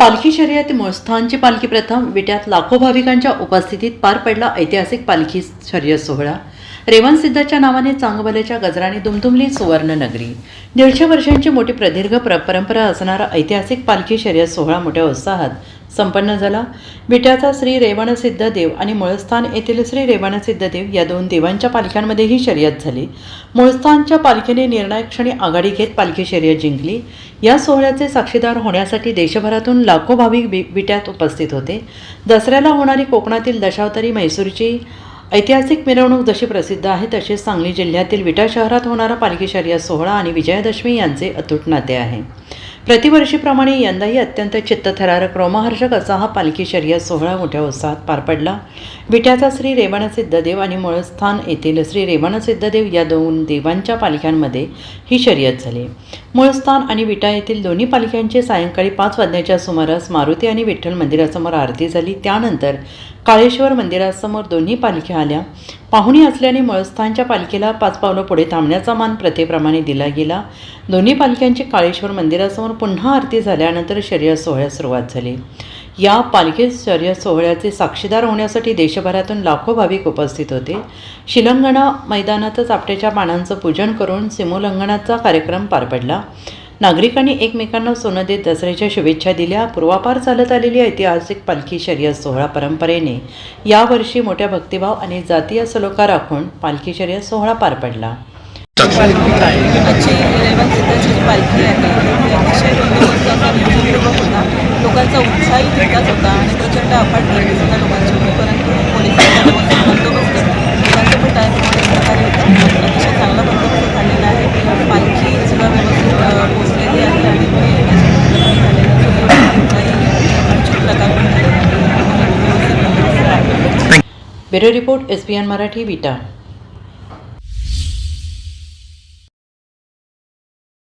पालखी शर्यत मुळस्थानची पालखी प्रथम विट्यात लाखो भाविकांच्या उपस्थितीत पार पडला ऐतिहासिक पालखी शर्यत सोहळा. रेवणसिद्धाच्या नावाने चांगबलेच्या गजराने दुमदुमली सुवर्णनगरी दीडशे वर्षांची मोठी प्रदीर्घ प्र परंपरा असणारा ऐतिहासिक पालखी शर्यत सोहळा मोठ्या उत्साहात संपन्न झाला. विट्याचा श्री रेवणसिद्ध देव आणि मुळस्थान येथील श्री रेवणसिद्ध देव या दोन देवांच्या पालख्यांमध्ये ही शर्यत झाली. मुळस्थानच्या पालखीने निर्णायक क्षणी आघाडी घेत पालखी शर्यत जिंकली. या सोहळ्याचे साक्षीदार होण्यासाठी देशभरातून लाखो भाविक वि- विट्यात उपस्थित होते. दसऱ्याला होणारी कोकणातील दशावतारी म्हैसूरची ऐतिहासिक मिरवणूक जशी प्रसिद्ध आहे तशीच सांगली जिल्ह्यातील विटा शहरात होणारा पालखी शर्यत सोहळा आणि विजयादशमी यांचे अतूट नाते आहे. प्रतिवर्षीप्रमाणे यंदाही अत्यंत चित्तथरारक रोमहर्षक असा हा पालखी शर्यत सोहळा मोठ्या उत्साहात पार पडला. विट्याचा श्री रेवण सिद्धदेव आणि मुळस्थान येथील श्री रेवण सिद्धदेव या दोन देवांच्या पालख्यांमध्ये ही शर्यत झाली. मुळस्थान आणि विटा येथील दोन्ही पालख्यांची सायंकाळी पाच वाजण्याच्या सुमारास मारुती आणि विठ्ठल मंदिरासमोर आरती झाली. त्यानंतर काळेश्वर मंदिरासमोर दोन्ही पालख्या आल्या. पाहुणी असल्याने मळस्थानच्या पालखीला पाच पावलं पुढे थांबण्याचा मान प्रथेप्रमाणे दिला गेला. दोन्ही पालख्यांची काळेश्वर मंदिरासमोर पुन्हा आरती झाल्यानंतर शर्यत सोहळ्यास सुरुवात झाली. या पालखी शर्यत सोहळ्याचे साक्षीदार होण्यासाठी देशभरातून लाखो भाविक उपस्थित होते. शिलंगणा मैदानातच आपट्याच्या पानांचं पूजन करून सिमोल्लंघनाचा कार्यक्रम पार पडला. नागरिकांनी एकमेकांना सोनं देत दसऱ्याच्या शुभेच्छा दिल्या. पूर्वापार चालत आलेली ऐतिहासिक पालखी शर्यत सोहळा परंपरेने यावर्षी मोठ्या भक्तिभाव आणि जातीय सलोखा राखून पालखी शर्यत सोहळा पार पडला. लोकांचा उत्साही तितकाच होता आणि प्रचंड अफाट गर्दी सुद्धा लोकांची होती परंतु पोलिसांचा bureau report S P N Marathi Vita